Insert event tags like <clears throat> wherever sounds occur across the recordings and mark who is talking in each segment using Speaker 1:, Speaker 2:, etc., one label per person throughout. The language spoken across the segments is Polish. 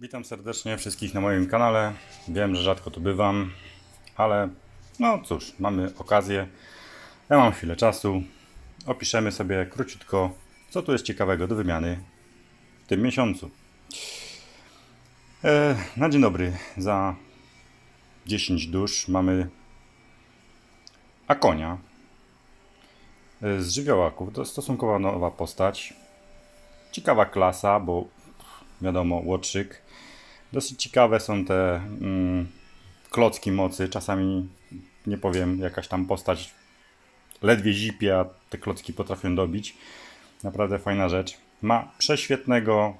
Speaker 1: Witam serdecznie wszystkich na moim kanale. Wiem, że rzadko tu bywam, ale no cóż, mamy okazję. Ja mam chwilę czasu. Opiszemy sobie króciutko, co tu jest ciekawego do wymiany w tym miesiącu. E, na dzień dobry, za 10 dusz mamy Akonia e, z żywiołaków. To stosunkowo nowa postać. Ciekawa klasa, bo wiadomo, łotrzyk. Dosyć ciekawe są te mm, klocki mocy. Czasami, nie powiem, jakaś tam postać ledwie zipie, a te klocki potrafią dobić. Naprawdę fajna rzecz. Ma prześwietnego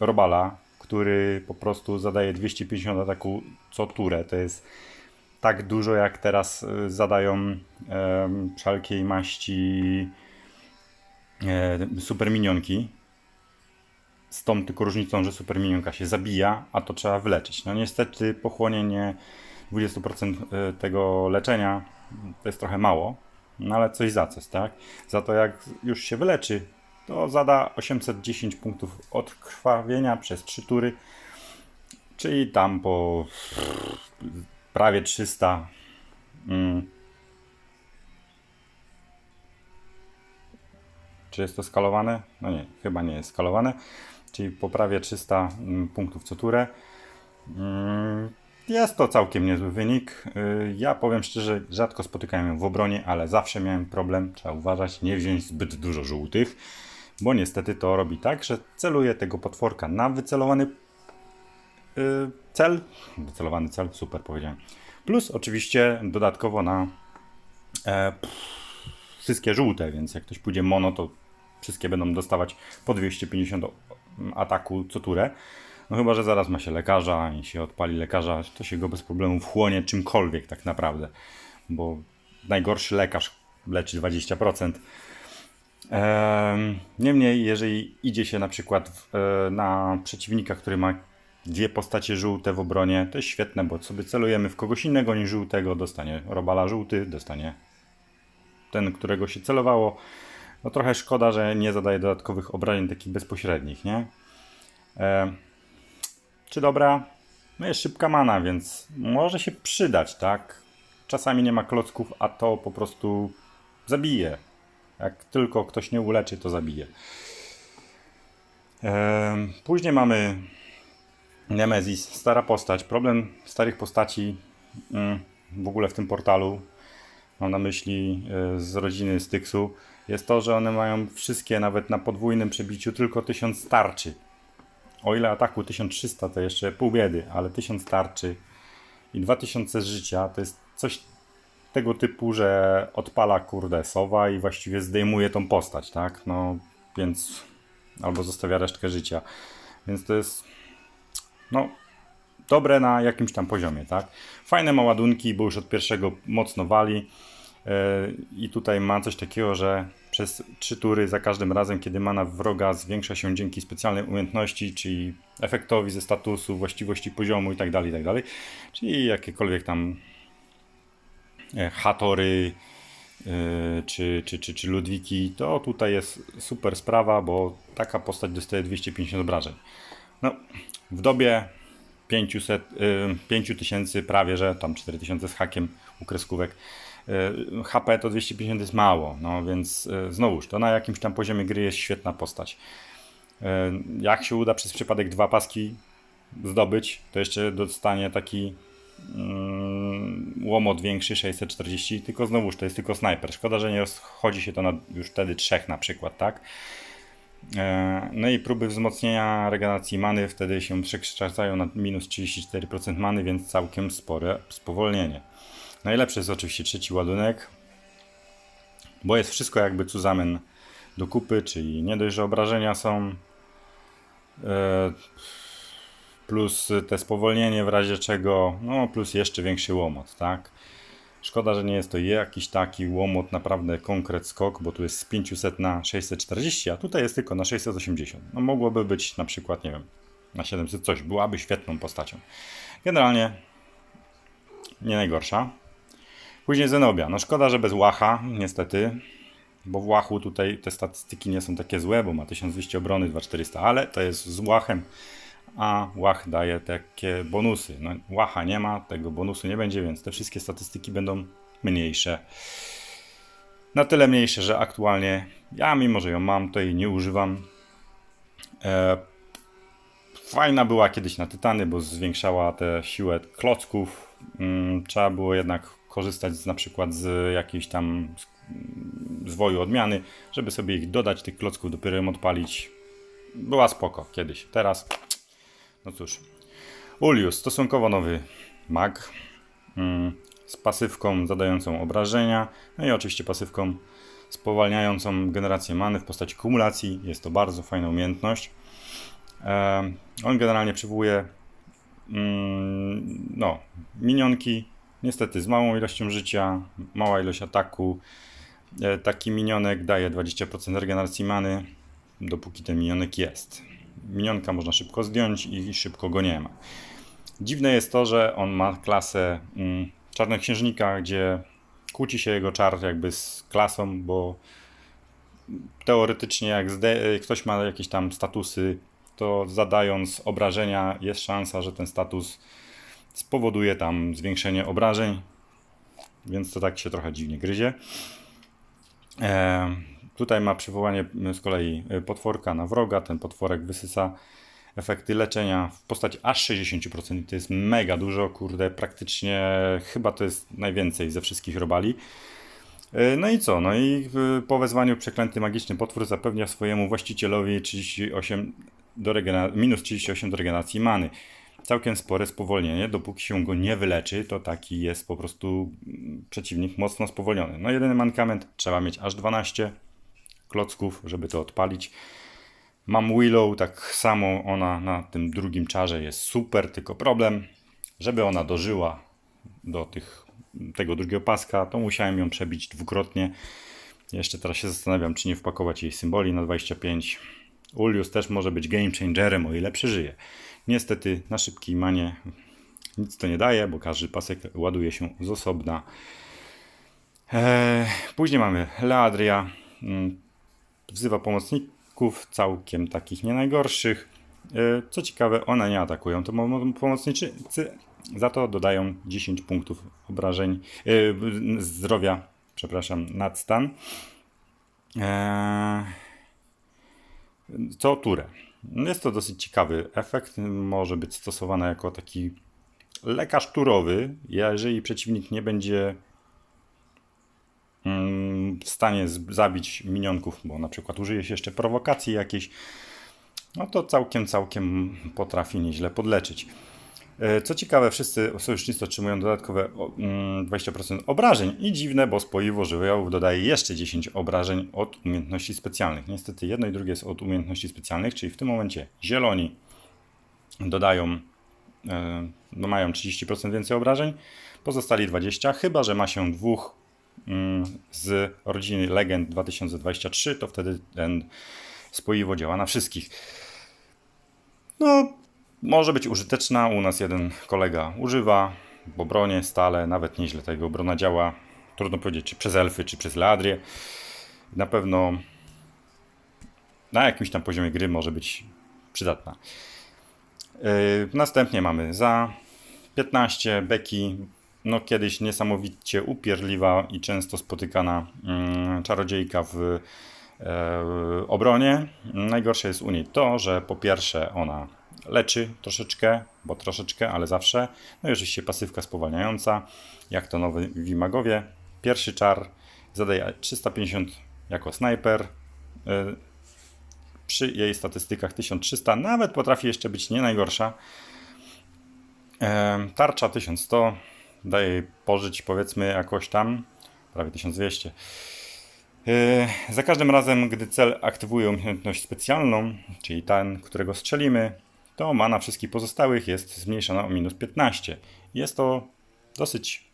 Speaker 1: robala, który po prostu zadaje 250 ataku co turę. To jest tak dużo, jak teraz y, zadają em, wszelkiej maści e, super minionki z tą tylko różnicą, że super minionka się zabija, a to trzeba wyleczyć. No niestety pochłonienie 20% tego leczenia to jest trochę mało, no ale coś za coś, tak? Za to jak już się wyleczy, to zada 810 punktów odkrwawienia przez 3 tury, czyli tam po prawie 300 mm, Czy jest to skalowane? No nie, chyba nie jest skalowane. Czyli po prawie 300 mm, punktów co turę. Mm, Jest to całkiem niezły wynik. Y, Ja powiem szczerze, rzadko spotykałem ją w obronie, ale zawsze miałem problem, trzeba uważać, nie wziąć zbyt dużo żółtych, bo niestety to robi tak, że celuje tego potworka na wycelowany y, cel. Wycelowany cel, super powiedziałem. Plus oczywiście dodatkowo na e, wszystkie żółte, więc jak ktoś pójdzie mono, to wszystkie będą dostawać po 250 ataku co turę. No chyba, że zaraz ma się lekarza i się odpali lekarza, to się go bez problemu wchłonie czymkolwiek tak naprawdę, bo najgorszy lekarz leczy 20%. Ehm, Niemniej, jeżeli idzie się na przykład w, e, na przeciwnika, który ma dwie postacie żółte w obronie, to jest świetne, bo sobie celujemy w kogoś innego niż żółtego, dostanie robala żółty, dostanie ten, którego się celowało. No trochę szkoda, że nie zadaje dodatkowych obrażeń takich bezpośrednich, nie? E, czy dobra? No jest szybka mana, więc może się przydać, tak? Czasami nie ma klocków, a to po prostu zabije. Jak tylko ktoś nie uleczy, to zabije. E, później mamy Nemesis, stara postać. Problem starych postaci mm, w ogóle w tym portalu mam na myśli e, z rodziny Styksu, jest to, że one mają wszystkie, nawet na podwójnym przebiciu, tylko 1000 starczy. O ile ataku 1300 to jeszcze pół biedy, ale 1000 starczy i 2000 z życia to jest coś tego typu, że odpala kurde sowa i właściwie zdejmuje tą postać, tak? No więc albo zostawia resztkę życia. Więc to jest no dobre na jakimś tam poziomie, tak? Fajne ma ładunki, bo już od pierwszego mocno wali. Yy, I tutaj ma coś takiego, że przez trzy tury za każdym razem, kiedy mana wroga zwiększa się dzięki specjalnej umiejętności, czyli efektowi ze statusu, właściwości poziomu itd., itd. Czyli jakiekolwiek tam e, hatory yy, czy, czy, czy, czy ludwiki, to tutaj jest super sprawa, bo taka postać dostaje 250 obrażeń. No, w dobie 500, y, 5000 prawie, że tam 4000 z hakiem u kreskówek. Y, HP to 250 jest mało, no więc y, znowuż, to na jakimś tam poziomie gry jest świetna postać. Y, Jak się uda przez przypadek dwa paski zdobyć, to jeszcze dostanie taki mm, łomot większy 640, tylko znowuż to jest tylko snajper. Szkoda, że nie rozchodzi się to na już wtedy trzech na przykład, tak? E, No i próby wzmocnienia regeneracji many wtedy się przekształcają na minus 34% many, więc całkiem spore spowolnienie. Najlepszy jest oczywiście trzeci ładunek, bo jest wszystko jakby cuzamen do kupy, czyli nie dość, że obrażenia są, e, plus te spowolnienie w razie czego, no plus jeszcze większy łomot, tak? Szkoda, że nie jest to jakiś taki łomot, naprawdę konkret skok, bo tu jest z 500 na 640, a tutaj jest tylko na 680. No mogłoby być na przykład, nie wiem, na 700 coś, byłaby świetną postacią. Generalnie nie najgorsza. Później Zenobia. No szkoda, że bez łacha, niestety, bo w łachu tutaj te statystyki nie są takie złe, bo ma 1200 obrony, 2400, ale to jest z łachem, a łach daje takie bonusy. No, łacha nie ma, tego bonusu nie będzie, więc te wszystkie statystyki będą mniejsze. Na tyle mniejsze, że aktualnie ja, mimo że ją mam, to jej nie używam. E, fajna była kiedyś na Tytany, bo zwiększała tę siłę klocków. Mm, trzeba było jednak korzystać z, na przykład z jakiejś tam zwoju odmiany, żeby sobie ich dodać, tych klocków dopiero ją odpalić. Była spoko kiedyś. Teraz, no cóż. Ulius, stosunkowo nowy mag. Mm, z pasywką zadającą obrażenia, no i oczywiście pasywką spowalniającą generację many w postaci kumulacji. Jest to bardzo fajna umiejętność. On generalnie przywołuje mm, no, minionki, niestety z małą ilością życia, mała ilość ataku. E, taki minionek daje 20% regeneracji many, dopóki ten minionek jest. Minionka można szybko zdjąć i szybko go nie ma. Dziwne jest to, że on ma klasę mm, Czarnoksiężnika, gdzie kłóci się jego czar jakby z klasą, bo teoretycznie jak ktoś ma jakieś tam statusy, to zadając obrażenia jest szansa, że ten status spowoduje tam zwiększenie obrażeń, więc to tak się trochę dziwnie gryzie. E, tutaj ma przywołanie z kolei potworka na wroga, ten potworek wysysa efekty leczenia w postaci aż 60%. To jest mega dużo, kurde, praktycznie chyba to jest najwięcej ze wszystkich robali. E, no i co? No i po wezwaniu przeklęty magiczny potwór zapewnia swojemu właścicielowi 38 do minus 38 do regeneracji many. Całkiem spore spowolnienie, dopóki się go nie wyleczy, to taki jest po prostu mm, przeciwnik mocno spowolniony. No jedyny mankament, trzeba mieć aż 12 klocków, żeby to odpalić. Mam Willow, tak samo ona na tym drugim czarze jest super, tylko problem, żeby ona dożyła do tych, tego drugiego paska, to musiałem ją przebić dwukrotnie. Jeszcze teraz się zastanawiam, czy nie wpakować jej symboli na 25. Ulius też może być game changerem, o ile przeżyje. Niestety na szybkiej manie nic to nie daje, bo każdy pasek ładuje się z osobna. Eee, później mamy Leadria. Hmm, wzywa pomocników całkiem takich nie najgorszych. E, co ciekawe, one nie atakują, to pomocniczy za to dodają 10 punktów obrażeń, e, zdrowia, przepraszam, nadstan. E, co turę. Jest to dosyć ciekawy efekt. Może być stosowany jako taki lekarz turowy, jeżeli przeciwnik nie będzie Mm, w stanie zabić minionków, bo na przykład użyje się jeszcze prowokacji jakiejś, no to całkiem, całkiem potrafi nieźle podleczyć. E, co ciekawe, wszyscy sojusznicy otrzymują dodatkowe 20% mm, obrażeń i dziwne, bo spoiwo żywiołów dodaje jeszcze 10 obrażeń od umiejętności specjalnych. Niestety jedno i drugie jest od umiejętności specjalnych, czyli w tym momencie zieloni dodają, e, no mają 30% więcej obrażeń, pozostali 20, chyba że ma się dwóch Mm, z rodziny Legend 2023, to wtedy ten spoiwo działa na wszystkich. No, może być użyteczna. U nas jeden kolega używa, bo bronie stale, nawet nieźle tego obrona działa. Trudno powiedzieć, czy przez elfy, czy przez Leadrię. Na pewno na jakimś tam poziomie gry może być przydatna. Yy, następnie mamy za 15 beki no kiedyś niesamowicie upierdliwa i często spotykana mm, czarodziejka w e, obronie. Najgorsze jest u niej to, że po pierwsze ona leczy troszeczkę, bo troszeczkę, ale zawsze. No i oczywiście pasywka spowalniająca, jak to nowy Wimagowie. Pierwszy czar zadaje 350 jako snajper. E, przy jej statystykach 1300 nawet potrafi jeszcze być nie najgorsza. Tarcza 1100 daje jej pożyć powiedzmy jakoś tam, prawie 1200. Yy, za każdym razem, gdy cel aktywuje umiejętność specjalną, czyli ten, którego strzelimy, to mana wszystkich pozostałych jest zmniejszona o minus 15. Jest to dosyć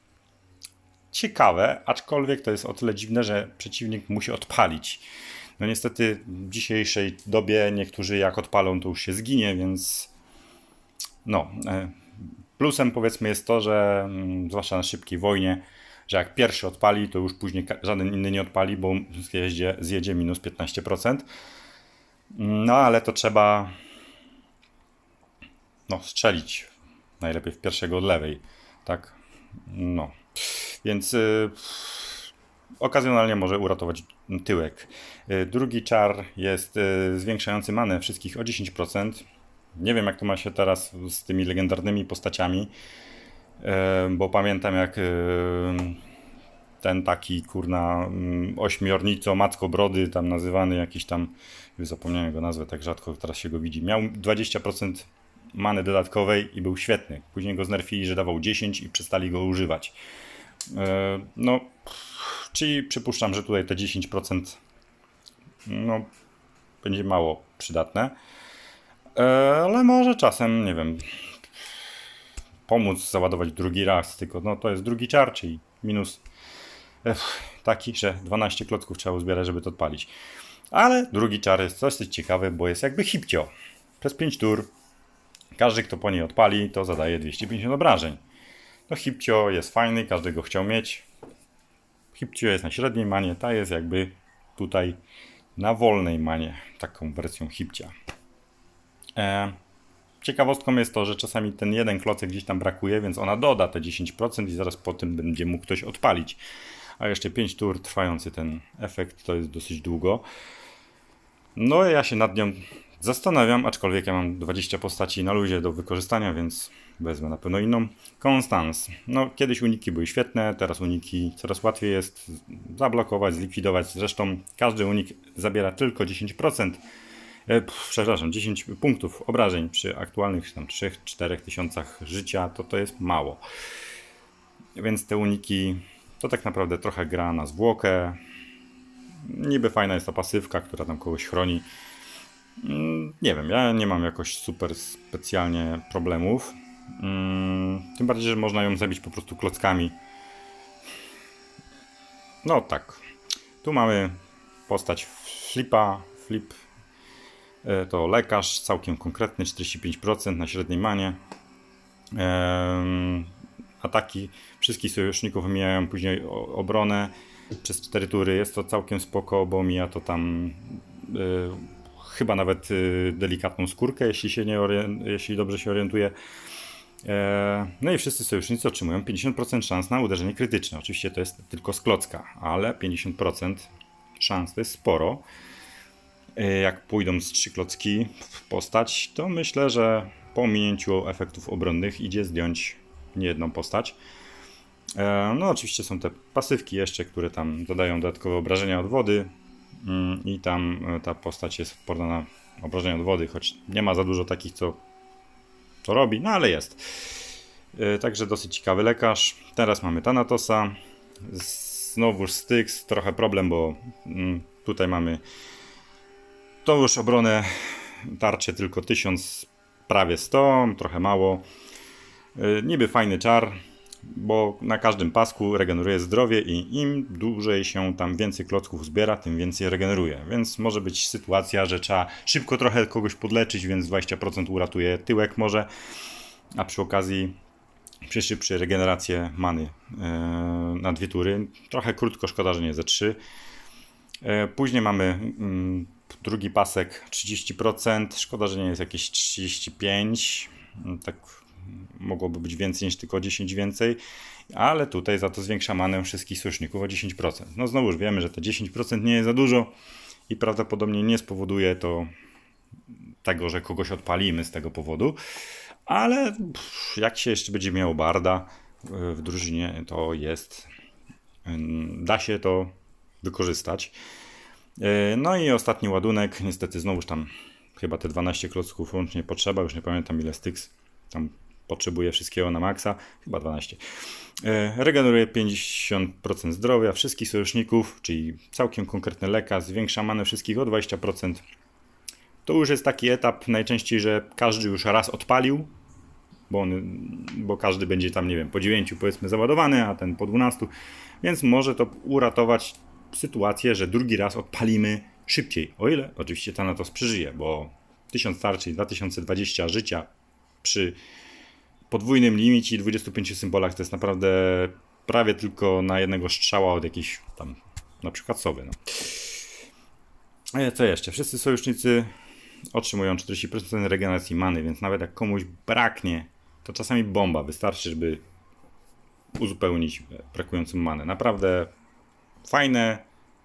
Speaker 1: ciekawe, aczkolwiek to jest o tyle dziwne, że przeciwnik musi odpalić. No niestety w dzisiejszej dobie niektórzy jak odpalą, to już się zginie, więc no, e, Plusem powiedzmy jest to, że mm, zwłaszcza na szybkiej wojnie, że jak pierwszy odpali, to już później żaden inny nie odpali, bo zjeździe, zjedzie minus 15%. No ale to trzeba no, strzelić. Najlepiej w pierwszego od lewej, tak? No. Więc y, okazjonalnie może uratować tyłek. Y, drugi czar jest y, zwiększający manę wszystkich o 10%. Nie wiem, jak to ma się teraz z tymi legendarnymi postaciami, bo pamiętam jak ten taki kurna mm, ośmiornico Macko Brody, tam nazywany jakiś tam, zapomniałem jego nazwę, tak rzadko teraz się go widzi. Miał 20% many dodatkowej i był świetny. Później go znerfili, że dawał 10 i przestali go używać. E, No, czyli przypuszczam, że tutaj te 10% no, będzie mało przydatne. E, Ale może czasem, nie wiem, pomóc załadować drugi raz, tylko no to jest drugi czar, czyli minus Ech, taki, że 12 klocków trzeba uzbierać, żeby to odpalić. Ale drugi czar jest dosyć ciekawy, bo jest jakby hipcio. Przez 5 tur każdy, kto po niej odpali, to zadaje 250 obrażeń. No hipcio jest fajny, każdy go chciał mieć. Hipcio jest na średniej manie, ta jest jakby tutaj na wolnej manie, taką wersją hipcia. E, ciekawostką jest to, że czasami ten jeden klocek gdzieś tam brakuje, więc ona doda te 10% i zaraz po tym będzie mógł ktoś odpalić. A jeszcze 5 tur trwający ten efekt to jest dosyć długo. No ja się nad nią zastanawiam, aczkolwiek ja mam 20 postaci na luzie do wykorzystania, więc wezmę na pewno inną. Konstans. No kiedyś uniki były świetne, teraz uniki coraz łatwiej jest zablokować, zlikwidować. Zresztą każdy unik zabiera tylko 10%. E, pff, przepraszam, 10 punktów obrażeń przy aktualnych tam 3-4 tysiącach życia, to to jest mało. Więc te uniki to tak naprawdę trochę gra na zwłokę. Niby fajna jest ta pasywka, która tam kogoś chroni. Mm, Nie wiem, ja nie mam jakoś super specjalnie problemów. Mm, Tym bardziej, że można ją zabić po prostu klockami. No tak. Tu mamy postać Flipa. Flip e, to lekarz, całkiem konkretny, 45% na średniej manie. Ataki wszystkich sojuszników mijają później obronę przez 4 tury. Jest to całkiem spoko, bo mija to tam y, chyba nawet y, delikatną skórkę, jeśli, się nie jeśli dobrze się orientuję. E, No i wszyscy sojusznicy otrzymują 50% szans na uderzenie krytyczne. Oczywiście to jest tylko z klocka, ale 50% szans to jest sporo. E, Jak pójdą z trzy klocki w postać, to myślę, że po minięciu efektów obronnych idzie zdjąć niejedną postać. E, No, oczywiście są te pasywki jeszcze, które tam dodają dodatkowe obrażenia od wody. Mm, I tam e, ta postać jest odporna na obrażenia od wody, choć nie ma za dużo takich, co, co robi, no ale jest. E, Także dosyć ciekawy lekarz. Teraz mamy Thanatosa. Znowuż Styx, trochę problem, bo mm, tutaj mamy tą już obronę tarczę tylko 1000, prawie 100, trochę mało. E, Niby fajny czar, bo na każdym pasku regeneruje zdrowie i im dłużej się tam więcej klocków zbiera, tym więcej regeneruje. Więc może być sytuacja, że trzeba szybko trochę kogoś podleczyć, więc 20% uratuje tyłek może, a przy okazji przyszybszy regenerację many e, na dwie tury. Trochę krótko, szkoda, że nie ze trzy. E, Później mamy mm, drugi pasek 30%. Szkoda, że nie jest jakieś 35%. Mm, Tak mogłoby być więcej niż tylko 10 więcej. Ale tutaj za to zwiększa manę wszystkich sojuszników o 10%. No znowu już wiemy, że te 10% nie jest za dużo i prawdopodobnie nie spowoduje to tego, że kogoś odpalimy z tego powodu. Ale pff, jak się jeszcze będzie miało barda y, w drużynie, to jest. ym, Da się to wykorzystać. Y, No i ostatni ładunek, niestety znowuż tam chyba te 12 klocków łącznie potrzeba, już nie pamiętam ile styks tam potrzebuje wszystkiego na maksa, chyba 12. Y, Regeneruje 50% zdrowia wszystkich sojuszników, czyli całkiem konkretny lekarz, zwiększa manę wszystkich o 20%. To już jest taki etap najczęściej, że każdy już raz odpalił, bo, on, bo każdy będzie tam, nie wiem, po 9 powiedzmy załadowany, a ten po 12, więc może to uratować sytuację, że drugi raz odpalimy szybciej. O ile oczywiście Thanatos przeżyje, bo 1000 tarczy i 2020 życia przy podwójnym limicie i 25 symbolach to jest naprawdę prawie tylko na jednego strzała od jakiejś tam na przykład sowy. No. E, Co jeszcze? Wszyscy sojusznicy otrzymują 40% regeneracji many, więc nawet jak komuś braknie, to czasami bomba. Wystarczy, żeby uzupełnić brakującą manę. Naprawdę fajne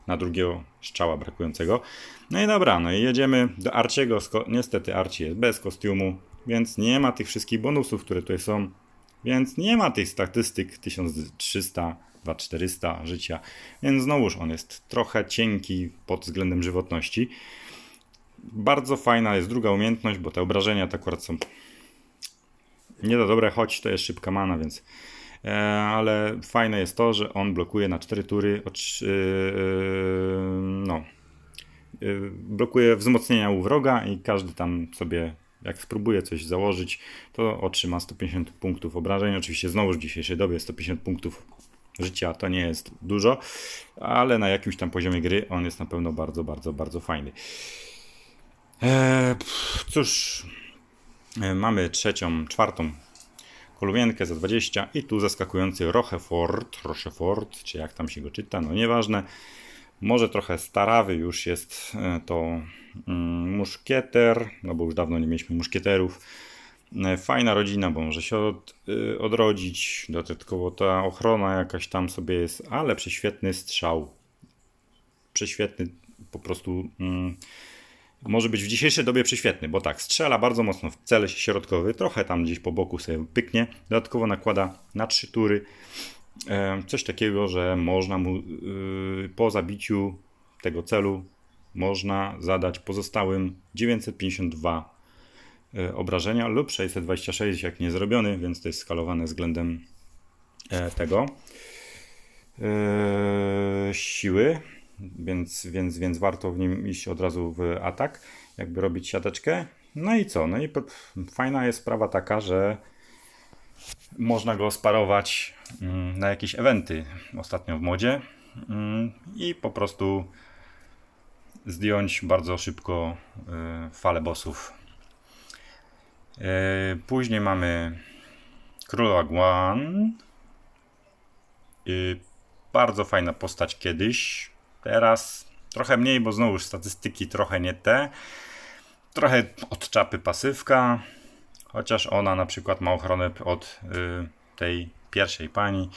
Speaker 1: na drugiego strzała brakującego. No i dobra, no i jedziemy do Arciego. Niestety Arci jest bez kostiumu, więc nie ma tych wszystkich bonusów, które tutaj są. Więc nie ma tych statystyk 1300, 2400 życia. Więc znowuż on jest trochę cienki pod względem żywotności. Bardzo fajna jest druga umiejętność, bo te obrażenia to akurat są nie do dobre, choć to jest szybka mana, więc e, ale fajne jest to, że on blokuje na 4 tury e, e, no blokuje wzmocnienia u wroga i każdy tam sobie jak spróbuje coś założyć, to otrzyma 150 punktów obrażeń. Oczywiście znowuż w dzisiejszej dobie 150 punktów życia to nie jest dużo, ale na jakimś tam poziomie gry on jest na pewno bardzo, bardzo, bardzo fajny. Eee, cóż, e, mamy trzecią, czwartą kolubienkę za 20 i tu zaskakujący Rochefort, Rochefort, czy jak tam się go czyta, no nieważne. Może trochę starawy już jest e, to mm, muszkieter, no bo już dawno nie mieliśmy muszkieterów. E, fajna rodzina, bo może się od, y, odrodzić. Dodatkowo ta ochrona jakaś tam sobie jest, ale prześwietny strzał. Prześwietny po prostu. Mm, może być w dzisiejszej dobie prześwietny, bo tak, strzela bardzo mocno w cel środkowy, trochę tam gdzieś po boku sobie pyknie. Dodatkowo nakłada na trzy tury e, coś takiego, że można mu y, po zabiciu tego celu można zadać pozostałym 952 E, obrażenia lub 626 jak nie zrobiony, więc to jest skalowane względem e, tego e, siły, więc, więc, więc warto w nim iść od razu w atak, jakby robić siateczkę. No i co? No i fajna jest sprawa taka, że można go sparować mm, na jakieś eventy ostatnio w modzie mm, i po prostu zdjąć bardzo szybko falę bossów E, później mamy Króla Guan. Bardzo fajna postać kiedyś. Teraz trochę mniej, bo znowu statystyki trochę nie te. Trochę od czapy pasywka. Chociaż ona na przykład ma ochronę od y, tej pierwszej pani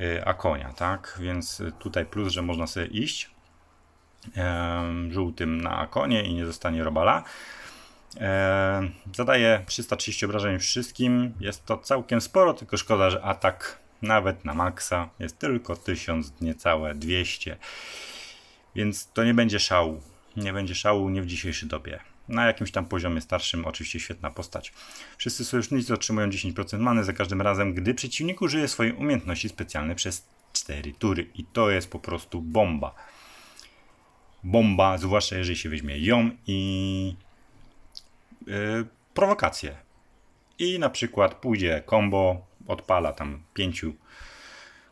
Speaker 1: y, Akonia, tak? Więc tutaj plus, że można sobie iść żółtym na Akonie i nie zostanie robala. Zadaje 330 obrażeń wszystkim. Jest to całkiem sporo, tylko szkoda, że atak nawet na maksa jest tylko 1000, niecałe 200. Więc to nie będzie szału. Nie będzie szału nie w dzisiejszej dobie. Na jakimś tam poziomie starszym oczywiście świetna postać. Wszyscy sojusznicy otrzymują 10% many za każdym razem, gdy przeciwnik użyje swojej umiejętności specjalnej przez 4 tury. I to jest po prostu bomba. Bomba, zwłaszcza jeżeli się weźmie ją i yy. I na przykład pójdzie combo, odpala tam pięciu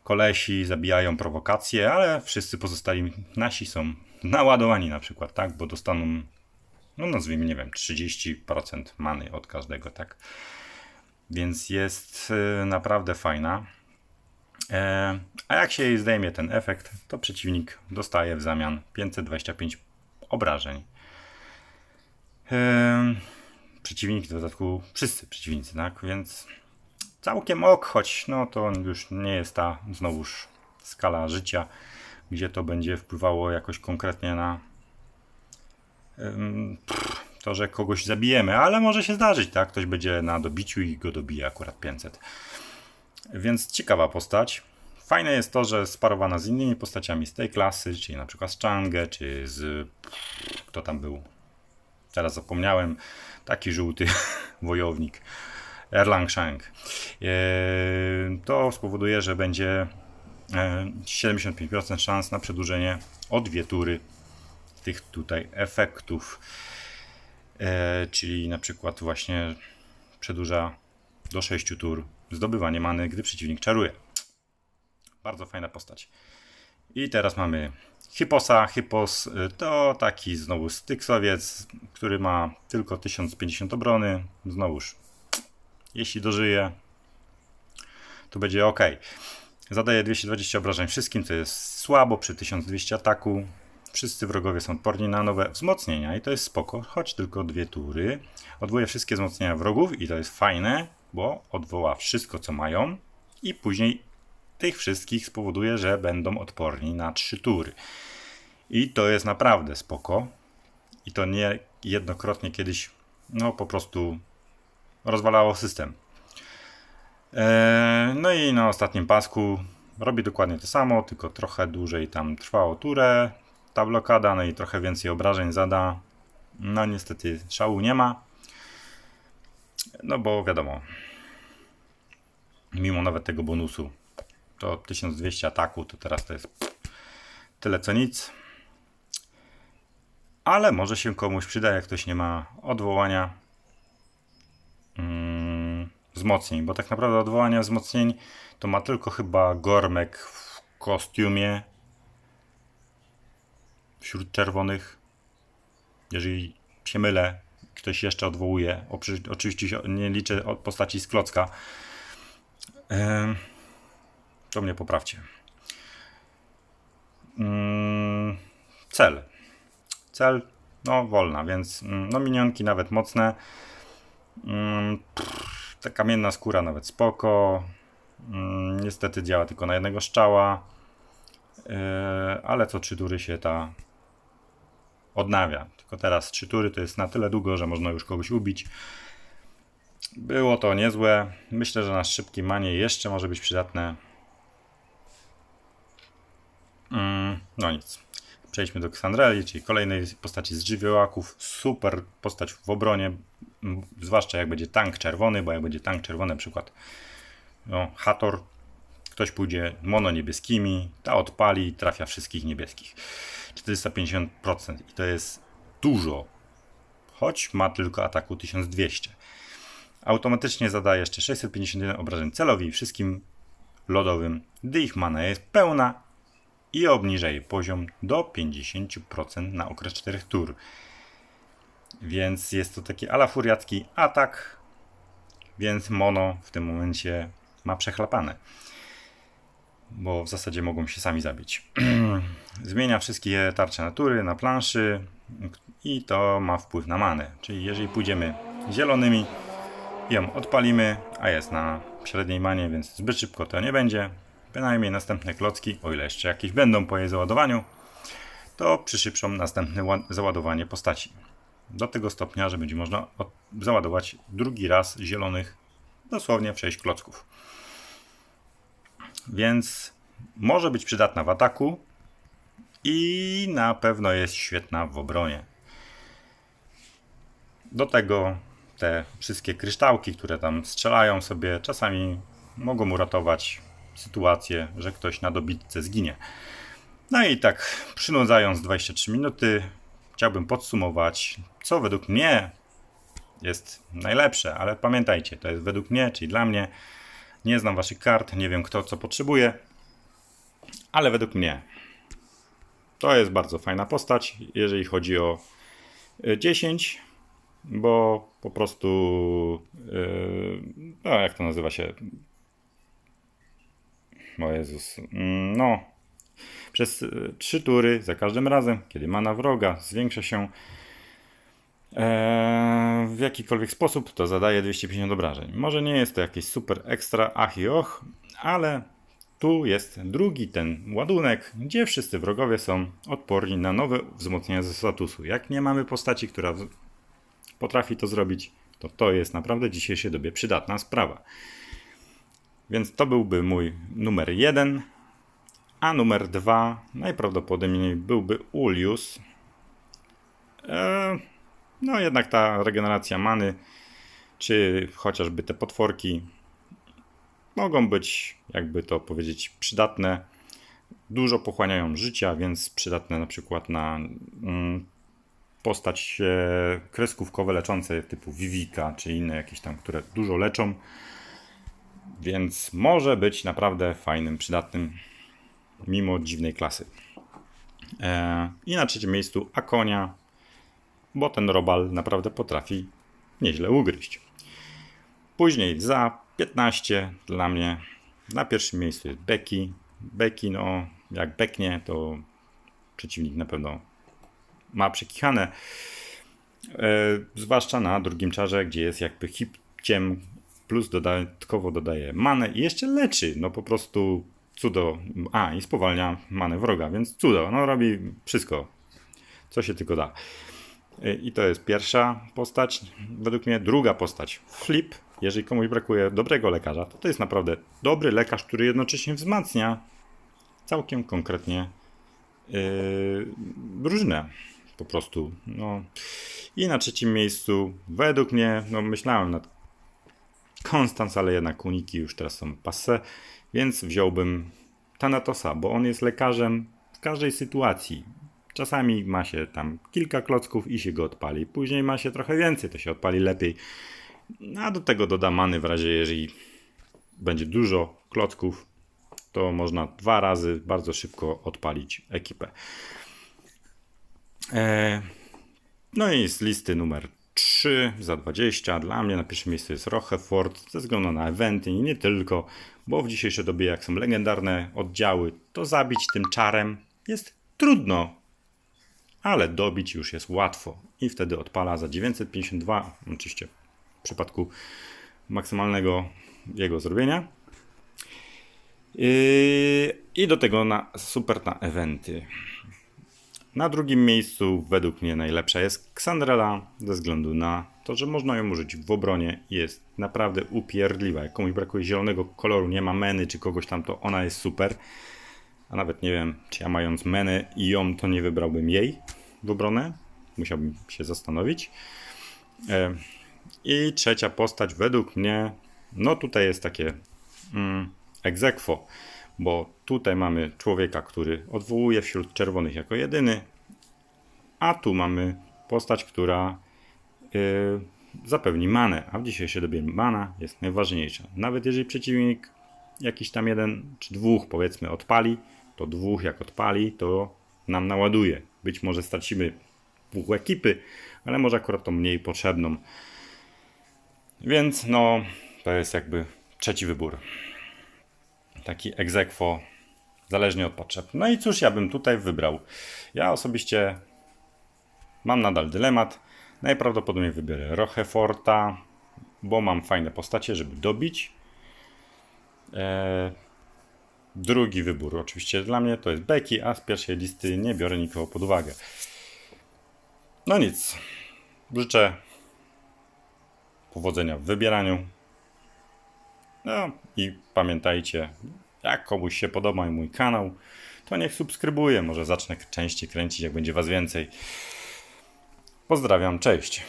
Speaker 1: kolesi, zabijają prowokacje, ale wszyscy pozostali nasi są naładowani na przykład, tak, bo dostaną, no nazwijmy, nie wiem, 30% many od każdego, tak. Więc jest yy, naprawdę fajna. E, a jak się jej zdejmie ten efekt, to przeciwnik dostaje w zamian 525 obrażeń. E, przeciwnik, w dodatku wszyscy przeciwnicy, tak? Więc całkiem ok, choć no to już nie jest ta znowuż skala życia, gdzie to będzie wpływało jakoś konkretnie na to, że kogoś zabijemy, ale może się zdarzyć, tak? Ktoś będzie na dobiciu i go dobije akurat 500. Więc ciekawa postać. Fajne jest to, że sparowana z innymi postaciami z tej klasy, czyli na przykład z Chang'e, czy z... kto tam był? Teraz zapomniałem taki żółty <laughs> wojownik, Erlang Shang. E, to spowoduje, że będzie 75% e, szans na przedłużenie o dwie tury tych tutaj efektów. E, czyli na przykład właśnie przedłuża do 6 tur zdobywanie many, gdy przeciwnik czaruje. Bardzo fajna postać. I teraz mamy Hiposa. Hipos y, to taki znowu styksowiec, który ma tylko 1050 obrony. Znowuż, jeśli dożyje, to będzie ok. Zadaje 220 obrażeń wszystkim, to jest słabo przy 1200 ataku. Wszyscy wrogowie są odporni na nowe wzmocnienia i to jest spoko, choć tylko dwie tury. Odwołuje wszystkie wzmocnienia wrogów i to jest fajne, bo odwoła wszystko co mają i później tych wszystkich spowoduje, że będą odporni na trzy tury. I to jest naprawdę spoko. I to nie jednokrotnie kiedyś, no po prostu rozwalało system. Eee, no i na ostatnim pasku robi dokładnie to samo, tylko trochę dłużej tam trwało turę, ta blokada, no i trochę więcej obrażeń zada. No niestety szału nie ma. No bo wiadomo, mimo nawet tego bonusu, to 1200 ataku, to teraz to jest tyle co nic. Ale może się komuś przyda, jak ktoś nie ma odwołania mm, wzmocnień, bo tak naprawdę odwołania wzmocnień to ma tylko chyba Gormek w kostiumie wśród czerwonych. Jeżeli się mylę, ktoś jeszcze odwołuje. Oczywiście nie liczę postaci z klocka. To mnie poprawcie. Mm, cel. Cel, no wolna, więc mm, no minionki nawet mocne. Mm, ta kamienna skóra nawet spoko. Niestety działa tylko na jednego szczała. E, ale co trzy tury się ta odnawia. Tylko teraz trzy tury to jest na tyle długo, że można już kogoś ubić. Było to niezłe. Myślę, że na szybkim manie jeszcze może być przydatne. Mm, no nic. Przejdźmy do Ksandreli, czyli kolejnej postaci z żywiołaków. Super postać w obronie, zwłaszcza jak będzie tank czerwony, bo jak będzie tank czerwony, na przykład no, Hator, ktoś pójdzie mono niebieskimi, ta odpali i trafia wszystkich niebieskich. 450% i to jest dużo, choć ma tylko ataku 1200. Automatycznie zadaje jeszcze 651 obrażeń celowi wszystkim lodowym, gdy ich mana jest pełna i obniża jej poziom do 50% na okres 4 tur. Więc jest to taki ala furiacki atak, więc mono w tym momencie ma przechlapane bo w zasadzie mogą się sami zabić. <clears throat> Zmienia wszystkie tarcze natury na planszy i to ma wpływ na manę. Czyli jeżeli pójdziemy zielonymi, ją odpalimy, a jest na średniej manie, więc zbyt szybko to nie będzie. Bynajmniej następne klocki, o ile jeszcze jakieś będą po jej załadowaniu, to przyszybszą następne załadowanie postaci. Do tego stopnia, że będzie można załadować drugi raz zielonych dosłownie w 6 klocków więc może być przydatna w ataku i na pewno jest świetna w obronie. Do tego te wszystkie kryształki, które tam strzelają sobie, czasami mogą uratować sytuację, że ktoś na dobitce zginie. No i tak, przynudzając 23 minuty, chciałbym podsumować, co według mnie jest najlepsze, ale pamiętajcie, to jest według mnie, czyli dla mnie nie znam waszych kart, nie wiem kto co potrzebuje, ale według mnie to jest bardzo fajna postać, jeżeli chodzi o 10, e, bo po prostu, yy, no jak to nazywa się? O Jezus, mm, no, przez trzy tury za każdym razem, kiedy mana wroga zwiększa się w jakikolwiek sposób, to zadaje 250 obrażeń. Może nie jest to jakieś super ekstra ach i och, ale tu jest drugi ten ładunek, gdzie wszyscy wrogowie są odporni na nowe wzmocnienia ze statusu. Jak nie mamy postaci, która potrafi to zrobić, to to jest naprawdę w dzisiejszej dobie przydatna sprawa. Więc to byłby mój numer jeden, a numer dwa najprawdopodobniej byłby Ulius. Eee, no jednak ta regeneracja many, czy chociażby te potworki mogą być, jakby to powiedzieć, przydatne. Dużo pochłaniają życia, więc przydatne na przykład na mm, postać e, kreskówkowe leczące typu Vivika, czy inne jakieś tam, które dużo leczą. Więc może być naprawdę fajnym, przydatnym, mimo dziwnej klasy. E, I na trzecim miejscu Akonia, bo ten robal naprawdę potrafi nieźle ugryźć. Później za 15 dla mnie na pierwszym miejscu jest Becky. Becky, no jak beknie, to przeciwnik na pewno ma przekichane. E, zwłaszcza na drugim czarze, gdzie jest jakby hipciem, plus dodatkowo dodaje manę i jeszcze leczy. No po prostu cudo. A, i spowalnia manę wroga, więc cudo. No robi wszystko, co się tylko da. E, I to jest pierwsza postać. Według mnie druga postać. Flip. Jeżeli komuś brakuje dobrego lekarza, to to jest naprawdę dobry lekarz, który jednocześnie wzmacnia całkiem konkretnie yy, drużynę. Po prostu. No. I na trzecim miejscu, według mnie, no myślałem nad Konstans, ale jednak uniki już teraz są passe, więc wziąłbym Thanatosa, bo on jest lekarzem w każdej sytuacji. Czasami ma się tam kilka klocków i się go odpali. Później ma się trochę więcej, to się odpali lepiej. A do tego doda many w razie, jeżeli będzie dużo klocków, to można dwa razy bardzo szybko odpalić ekipę. E, no i z listy numer 3 za 20. Dla mnie na pierwszym miejscu jest Rochefort, ze względu na eventy i nie tylko, bo w dzisiejszej dobie, jak są legendarne oddziały, to zabić tym czarem jest trudno, ale dobić już jest łatwo. I wtedy odpala za 952, oczywiście w przypadku maksymalnego jego zrobienia. Yy, I do tego na super na eventy. Na drugim miejscu według mnie najlepsza jest Xandrela, ze względu na to, że można ją użyć w obronie. Jest naprawdę upierdliwa. Jak komuś brakuje zielonego koloru, nie ma meny czy kogoś tam, to ona jest super. A nawet nie wiem, czy ja mając menę i ją, to nie wybrałbym jej w obronę. Musiałbym się zastanowić. E, I trzecia postać według mnie, no tutaj jest takie mm, egzekwo bo tutaj mamy człowieka, który odwołuje wśród czerwonych jako jedyny, a tu mamy postać, która yy, zapewni manę, a w dzisiejszej dobie mana jest najważniejsza. Nawet jeżeli przeciwnik jakiś tam jeden czy dwóch powiedzmy odpali, to dwóch jak odpali, to nam naładuje. Być może stracimy pół ekipy, ale może akurat to mniej potrzebną. Więc no, to jest jakby trzeci wybór taki egzekwo, zależnie od potrzeb. No i cóż ja bym tutaj wybrał? Ja osobiście mam nadal dylemat. Najprawdopodobniej wybiorę Rocheforta, bo mam fajne postacie, żeby dobić. Eee, drugi wybór oczywiście dla mnie to jest Becky, a z pierwszej listy nie biorę nikogo pod uwagę. No nic. Życzę powodzenia w wybieraniu. No i pamiętajcie, jak komuś się podoba mój kanał, to niech subskrybuje. Może zacznę częściej kręcić, jak będzie Was więcej. Pozdrawiam, cześć.